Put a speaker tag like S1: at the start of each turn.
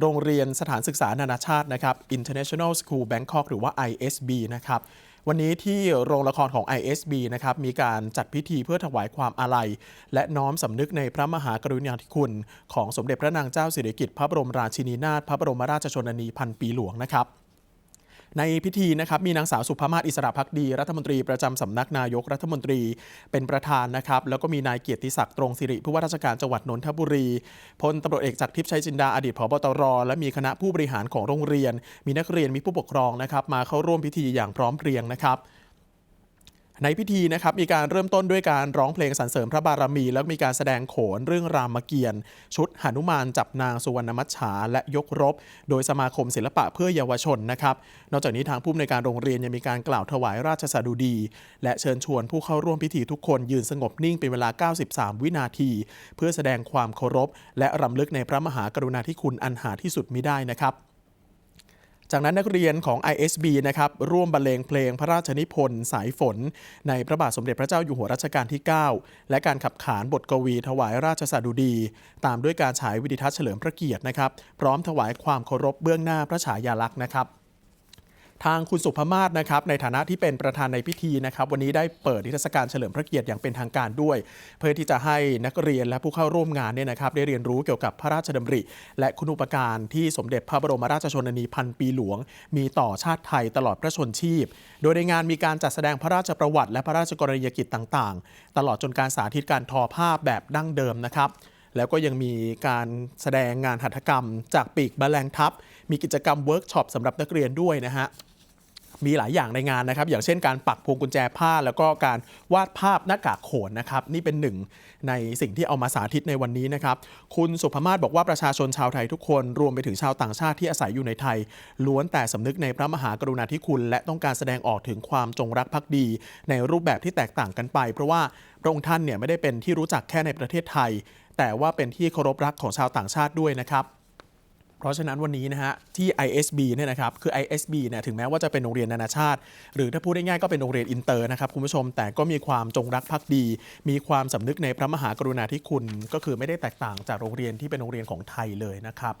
S1: โรงเรียนสถานศึกษานานาชาตินะครับ International School Bangkok หรือว่า ISB นะครับวันนี้ที่โรงละครของ ISB นะครับมีการจัดพิธีเพื่อถวายความอาลัย และน้อมสำนึกในพระมหากรุณาธิคุณ ของสมเด็จพระนางเจ้าสิริกิติ์พระบรมราชินีนาถพระบรมราชชนนีพันปีหลวงนะครับ ในพิธีนะครับมีนางสาวสุภามาศอิสระพักดี รัฐมนตรีประจำสำนักนายกรัฐมนตรีเป็นประธานนะครับแล้วก็มีนายเกียรติศักดิ์ตรงสิริผู้ว่าราชการจังหวัดนนทบุรีพลตำรวจเอกจากทิพย์ชัยจินดาอดีตผบตร และมีคณะผู้บริหารของโรงเรียน มีนักเรียนมีผู้ปกครองนะครับมาเข้าร่วมพิธีอย่างพร้อมเพรียงนะครับ ในพิธีนะครับมีการเริ่มต้นด้วยการร้องเพลงสรรเสริญพระบารมี แล้วมีการแสดงโขนเรื่องรามเกียรติ์ชุดหนุมานจับนางสุวรรณมัจฉาและยกรบ โดยสมาคมศิลปะเพื่อเยาวชนนะครับ นอกจากนี้ทางผู้อำนวยการโรงเรียนยังมีการกล่าวถวายราชสดุดี และเชิญชวนผู้เข้าร่วมพิธีทุกคนยืนสงบนิ่งเป็นเวลา 93 วินาที เพื่อแสดงความเคารพ และรำลึกในพระมหากรุณาธิคุณอันหาที่สุดมิได้นะครับ จากนั้นนักเรียนของ ISB นะครับร่วมบรรเลงเพลงพระราชนิพนธ์สายฝน ในพระบาทสมเด็จพระเจ้าอยู่หัวรัชกาลที่ 9 และการขับขานบทกวีถวายราชสดุดี ตามด้วยการฉายวิดิทัศน์เฉลิมพระเกียรตินะครับ พร้อมถวายความเคารพเบื้องหน้าพระฉายาลักษณ์นะครับ ทางคุณสุภมาศนะครับในฐานะที่เป็นประธานในพิธีนะครับวันนี้ได้เปิดนิทรรศการเฉลิมพระเกียรติอย่างเป็นทางการด้วย เพื่อที่จะให้นักเรียนและผู้เข้าร่วมงานเนี่ยนะครับได้เรียนรู้เกี่ยวกับพระราชดำริ และคุณูปการที่สมเด็จพระบรมราชชนนีพันปีหลวง มีต่อชาติไทยตลอดพระชนชีพ โดยในงานมีการจัดแสดงพระราชประวัติ และพระราชกรณียกิจต่างๆ ตลอดจนการสาธิตการทอผ้าแบบดั้งเดิมนะครับแล้วก็ยังมีการแสดงงานหัตถกรรม จากปีกแมลงทับ มีกิจกรรมเวิร์กช็อปสำหรับนักเรียนด้วยนะฮะ มีหลายอย่างในงานนะครับ อย่างเช่นการปักพวงกุญแจผ้า แล้วก็การวาดภาพหน้ากากโขนนะครับ นี่เป็นหนึ่งในสิ่งที่เอามาสาธิตในวันนี้นะครับ คุณสุภมาศบอกว่าประชาชนชาวไทยทุกคน รวมไปถึงชาวต่างชาติที่อาศัยอยู่ในไทย ล้วนแต่สำนึกในพระมหากรุณาธิคุณ และต้องการแสดงออกถึงความจงรักภักดี ในรูปแบบที่แตกต่างกันไป เพราะว่าพระองค์ท่านเนี่ยไม่ได้เป็นที่รู้จักแค่ในประเทศไทย แต่ว่าเป็นที่เคารพรักของชาวต่างชาติด้วยนะครับ เพราะฉะนั้นวันนี้นะฮะที่ ISB เนี่ยนะครับคือ ISB เนี่ยถึงแม้ว่าจะเป็นโรงเรียนนานาชาติ หรือถ้าพูดได้ง่ายก็เป็นโรงเรียนอินเตอร์นะครับคุณผู้ชมแต่ก็มีความจงรักภักดี มีความสำนึกในพระมหากรุณาธิคุณ ก็คือไม่ได้แตกต่างจากโรงเรียนที่เป็นโรงเรียนของไทยเลยนะครับ